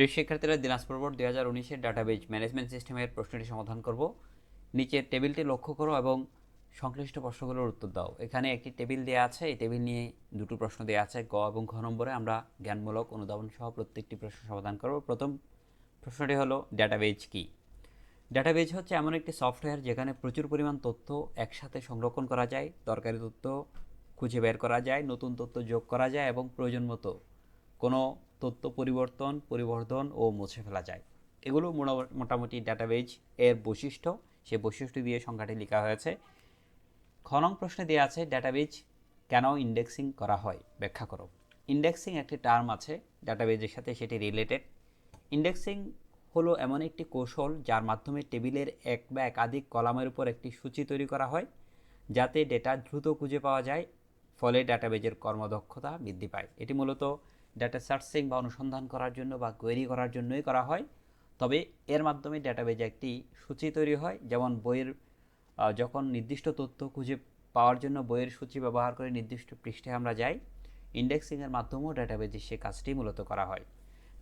প্রিয় শিক্ষার্থীরা দিনাজপুর বোর্ড দুই হাজার উনিশের ডাটাবেজ ম্যানেজমেন্ট সিস্টেমের প্রশ্নটি সমাধান করব। নিচের টেবিলটি লক্ষ্য করো এবং সংশ্লিষ্ট প্রশ্নগুলোর উত্তর দাও। এখানে একটি টেবিল দেওয়া আছে। এই টেবিল নিয়ে দুটো প্রশ্ন দেওয়া আছে, গ এবং ঘ নম্বরে। আমরা জ্ঞানমূলক অনুধাবন সহ প্রত্যেকটি প্রশ্ন সমাধান করব। প্রথম প্রশ্নটি হলো, ডাটাবেজ কী? ডাটাবেজ হচ্ছে এমন একটি সফটওয়্যার যেখানে প্রচুর পরিমাণ তথ্য একসাথে সংরক্ষণ করা যায়, দরকারি তথ্য খুঁজে বের করা যায়, নতুন তথ্য যোগ করা যায় এবং প্রয়োজন মতো কোনো তথ্য পরিবর্তন, পরিবর্ধন ও মুছে ফেলা যায়। এগুলো মোটা- মোটামুটি ডাটাবেজ এর বৈশিষ্ট্য। সে বৈশিষ্ট্য দিয়ে সংখ্যাটি লেখা হয়েছে। খ নং প্রশ্নে দেওয়া আছে ডাটাবেজ কেন ইন্ডেক্সিং করা হয়? ব্যাখ্যা করো। ইন্ডেক্সিং একটি টার্ম আছে ডাটাবেজের সাথে সেটি রিলেটেড ইন্ডেক্সিং হলো এমন একটি কৌশল যার মাধ্যমে টেবিলের এক বা একাধিক কলামের উপর একটি সূচি তৈরি করা হয়, যাতে ডেটা দ্রুত খুঁজে পাওয়া যায়, ফলে ডাটাবেজের কর্মদক্ষতা বৃদ্ধি পায়। এটি মূলত ডাটা সার্চিং বা অনুসন্ধান করার জন্য বা কোয়েরি করার জন্যই করা হয়। তবে এর মাধ্যমে ডাটাবেজে একটি সূচি তৈরি হয়, যেমন বইয়ের যখন নির্দিষ্ট তথ্য খুঁজে পাওয়ার জন্য বইয়ের সূচি ব্যবহার করে নির্দিষ্ট পৃষ্ঠে আমরা যাই ইন্ডেক্সিংয়ের মাধ্যমেও ডাটাবেজে সে কাজটি মূলত করা হয়।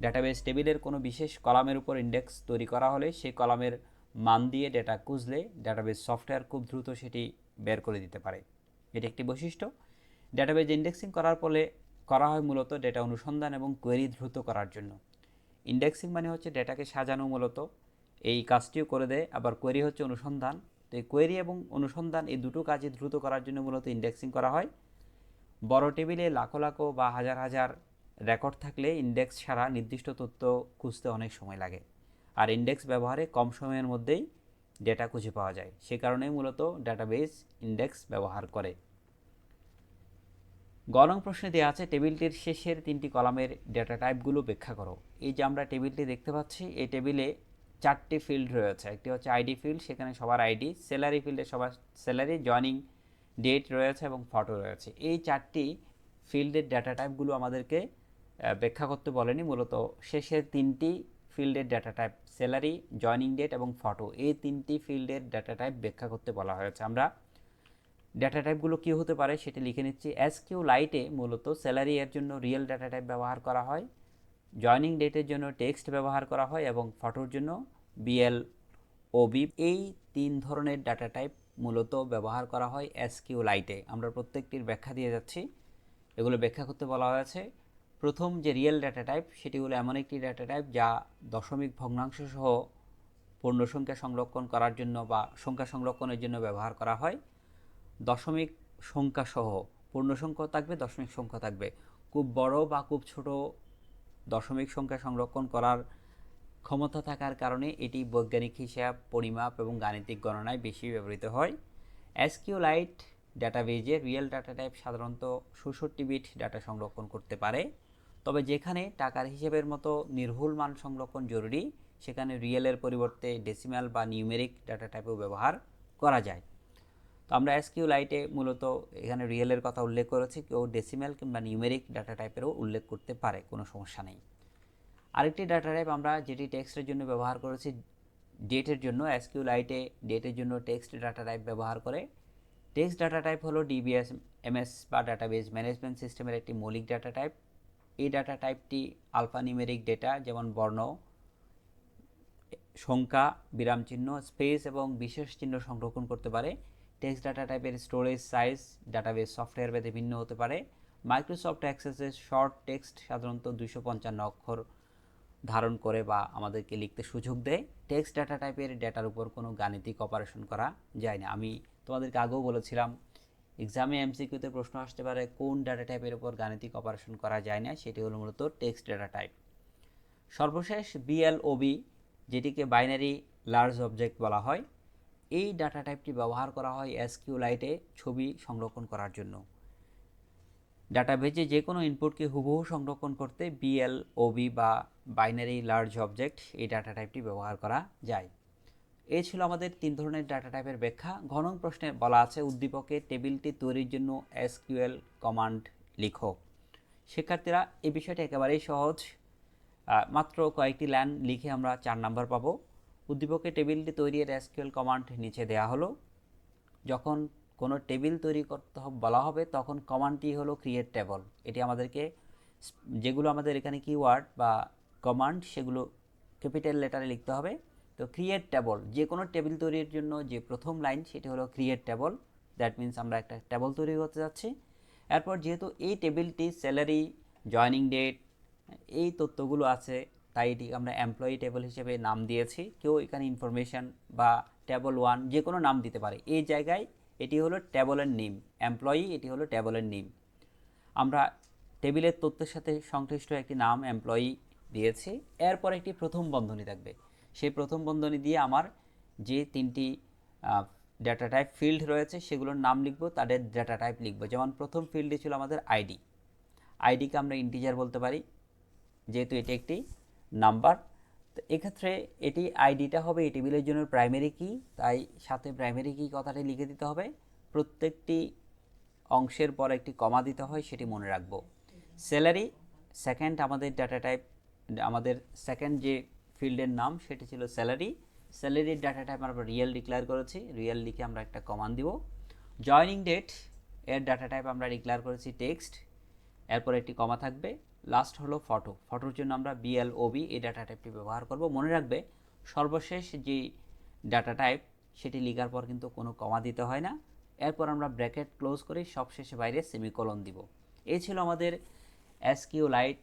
ডাটাবেজ টেবিলের কোনো বিশেষ কলামের উপর ইন্ডেক্স তৈরি করা হলে সেই কলামের মান দিয়ে ডেটা খুঁজলে ডাটাবেজ সফটওয়্যার খুব দ্রুত সেটি বের করে দিতে পারে। এটি একটি বৈশিষ্ট্য। ডাটাবেজ ইন্ডেক্সিং করার ফলে করা হয় মূলত ডেটা অনুসন্ধান এবং কোয়েরি দ্রুত করার জন্য। ইন্ডেক্সিং মানে হচ্ছে ডেটাকে সাজানো মূলত। এই কাজটিও করে দেয়, আবার কোয়েরি হচ্ছে অনুসন্ধান। তো এই কোয়েরি এবং অনুসন্ধান এই দুটো কাজই দ্রুত করার জন্য মূলত ইন্ডেক্সিং করা হয়। বড় টেবিলে লাখো লাখো বা হাজার হাজার রেকর্ড থাকলে ইন্ডেক্স ছাড়া নির্দিষ্ট তথ্য খুঁজতে অনেক সময় লাগে। আর ইন্ডেক্স ব্যবহারে কম সময়ের মধ্যেই ডেটা খুঁজে পাওয়া যায়। সে কারণেই মূলত ডাটাবেস ইন্ডেক্স ব্যবহার করে। গরম প্রশ্নে দেওয়া আছে, টেবিলটির শেষের তিনটি কলামের ডেটা টাইপগুলো ব্যাখ্যা করো। এই যে আমরা টেবিলটি দেখতে পাচ্ছি, এই টেবিলে চারটি ফিল্ড রয়েছে। একটি হচ্ছে আইডি ফিল্ড সেখানে সবার আইডি স্যালারি ফিল্ডে সবার স্যালারি জয়নিং ডেট রয়েছে এবং ফটো রয়েছে। এই চারটি ফিল্ডের ডেটা টাইপগুলো আমাদেরকে ব্যাখ্যা করতে বলেনি। মূলত শেষের তিনটি ফিল্ডের data type salary joining date এবং ফটো এই তিনটি ফিল্ডের ডেটা টাইপ ব্যাখ্যা করতে বলা হয়েছে। আমরা ডেটা টাইপগুলো কী হতে পারে সেটি লিখে নিচ্ছি। এস কিউ লাইটে মূলত স্যালারি এর জন্য রিয়েল ডেটা টাইপ ব্যবহার করা হয় জয়নিং ডেটের জন্য টেক্সট ব্যবহার করা হয় এবং ফটোর জন্য বিএল ওবি এই তিন ধরনের ডাটা টাইপ মূলত ব্যবহার করা হয় এস কিউ লাইটে আমরা প্রত্যেকটির ব্যাখ্যা দিয়ে যাচ্ছি। এগুলো ব্যাখ্যা করতে বলা হয়েছে। প্রথম যে রিয়েল ডাটা টাইপ সেটি হলো এমন একটি ডাটা টাইপ যা দশমিক ভগ্নাংশ সহ পূর্ণ সংখ্যা সংরক্ষণ করার জন্য বা সংখ্যা সংরক্ষণের জন্য ব্যবহার করা হয়। দশমিক সংখ্যা সহ পূর্ণ সংখ্যা থাকবে, দশমিক সংখ্যা থাকবে। খুব বড় বা খুব ছোট দশমিক সংখ্যা সংরক্ষণ করার ক্ষমতা থাকার কারণে এটি বৈজ্ঞানিক হিসাব, পরিমাপ এবং গাণিতিক গণনায় বেশি ব্যবহৃত হয়। এসকিউ লাইট ডাটাবেজে রিয়েল ডাটা টাইপ সাধারণত ষষট্টি বিট ডাটা সংরক্ষণ করতে পারে। তবে যেখানে টাকার হিসেবের মতো নির্ভুল মান সংরক্ষণ জরুরি, সেখানে রিয়েলের পরিবর্তে ডেসিমাল বা নিউমেরিক ডাটা টাইপও ব্যবহার করা যায়। তো আমরা এসকিউ লাইটে মূলত এখানে রিয়েলের কথা উল্লেখ করেছি, কেউ ডেসিমেল কিংবা নিউমেরিক ডাটা টাইপেরও উল্লেখ করতে পারে, কোনো সমস্যা নেই। আরেকটি ডাটা টাইপ আমরা যেটি টেক্সটের জন্য ব্যবহার করেছি ডেটের জন্য, এসকিউ লাইটে ডেটের জন্য টেক্সট ডাটা টাইপ ব্যবহার করে। টেক্সট ডাটা টাইপ হলো ডিবিএস এমএস বা ডাটাবেজ ম্যানেজমেন্ট সিস্টেমের একটি মৌলিক ডাটা টাইপ এই ডাটা টাইপটি আলফা নিউমেরিক ডেটা যেমন বর্ণ, সংখ্যা, বিরাম চিহ্ন স্পেস এবং বিশেষ চিহ্ন সংরক্ষণ করতে পারে। টেক্সট ডাটা টাইপের স্টোরেজ সাইজ ডাটাবেস সফটওয়্যার ভেদে ভিন্ন হতে পারে। মাইক্রোসফট অ্যাক্সেসের শর্ট টেক্সট সাধারণত দুশো পঞ্চান্ন অক্ষর ধারণ করে বা আমাদেরকে লিখতে সুযোগ দেয়। টেক্সট ডাটা টাইপের ডেটার উপর কোনো গাণিতিক অপারেশন করা যায় না। আমি তোমাদেরকে আগেও বলেছিলাম এক্সামে এমসিকিউতে প্রশ্ন আসতে পারে, কোন ডাটা টাইপের উপর গাণিতিক অপারেশন করা যায় না, সেটি হলো মূলত টেক্সট ডাটা টাইপ সর্বশেষ বিএলওবি যেটিকে বাইনারি লার্জ অবজেক্ট বলা হয় এই ডাটা টাইপটি ব্যবহার করা হয় এসকিউ লাইটে ছবি সংরক্ষণ করার জন্য। ডাটাবেজে যে কোনো ইনপুটকে হুবহু সংরক্ষণ করতে বিএলওবি বা বাইনারি লার্জ অবজেক্ট এই ডাটা টাইপটি ব্যবহার করা যায়। এই ছিল আমাদের তিন ধরনের ডাটা টাইপের ব্যাখ্যা। ঘনং প্রশ্নে বলা আছে, উদ্দীপকে টেবিলটি তৈরির জন্য এসকিউএল কমান্ড লিখো। শিক্ষার্থীরা এই বিষয়টি একেবারেই সহজ। মাত্র কয়েকটি লাইন লিখে আমরা চার নাম্বার পাবো। উদ্দীপকে টেবিলটি তৈরির এসকিউএল কমান্ড নিচে দেওয়া হলো। যখন কোনো টেবিল তৈরি করতে বলা হবে, তখন কমান্ডটি হলো ক্রিয়েট টেবল এটি আমাদেরকে যেগুলো আমাদের এখানে কিওয়ার্ড বা কমান্ড সেগুলো ক্যাপিটাল লেটারে লিখতে হবে। তো ক্রিয়েট টেবল যে কোনো টেবিল তৈরির জন্য যে প্রথম লাইন সেটি হলো ক্রিয়েট টেবল দ্যাট মিন্স আমরা একটা টেবল তৈরি করতে যাচ্ছি। এরপর যেহেতু এই টেবিলটি স্যালারি জয়নিং ডেট এই তথ্যগুলো আছে তাই এটি আমরা এমপ্লয়ি টেবল হিসেবে নাম দিয়েছি। কেউ এখানে ইনফরমেশন বা টেবল ওয়ান যে কোনো নাম দিতে পারে। এই জায়গায় এটি হলো টেবলের নেম এমপ্লয়ি এটি হলো টেবলের নেম আমরা টেবিলের তথ্যের সাথে সংশ্লিষ্ট একটি নাম এমপ্লয়ি দিয়েছি। এরপর একটি প্রথম বন্ধনী থাকবে। সেই প্রথম বন্ধনী দিয়ে আমার যে তিনটি ডাটা টাইপ ফিল্ড রয়েছে, সেগুলোর নাম লিখব, তাদের ডাটা টাইপ লিখব। যেমন প্রথম ফিল্ডে ছিল আমাদের আইডি আইডিকে আমরা ইন্টিজার বলতে পারি। যেহেতু এটি একটি নাম্বার। তো এক্ষেত্রে এটি আইডিটা হবে এই টেবিলের জন্য প্রাইমারি কি তাই সাথে প্রাইমারি কি কথাটি লিখে দিতে হবে। প্রত্যেকটি অংশের পর একটি কমা দিতে হয়, সেটি মনে রাখব। স্যালারি সেকেন্ড আমাদের ডাটা টাইপ আমাদের সেকেন্ড যে ফিল্ডের নাম, সেটি ছিল স্যালারি স্যালারির ডাটা টাইপ আমরা রিয়েল ডিক্লেয়ার করেছি রিয়েল লিখে আমরা একটা কমান দিব। জয়নিং ডেট এর ডাটা টাইপ আমরা ডিক্লেয়ার করেছি টেক্সট এরপর একটি কমা থাকবে। লাস্ট হলো ফটো ফটোর জন্য আমরা বিএলওবি এই ডাটা টাইপটি ব্যবহার করব। মনে রাখবে, সর্বশেষ যে ডাটা টাইপ সেটি লিখার পর কিন্তু কোনো কমা দিতে হয় না। এরপর আমরা ব্র্যাকেট ক্লোজ করে সবশেষে বাইরে সেমিকোলন দিব। এই ছিল আমাদের এসকিউ লাইট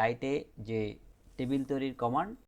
লাইটে যে টেবিল তৈরির কমান্ড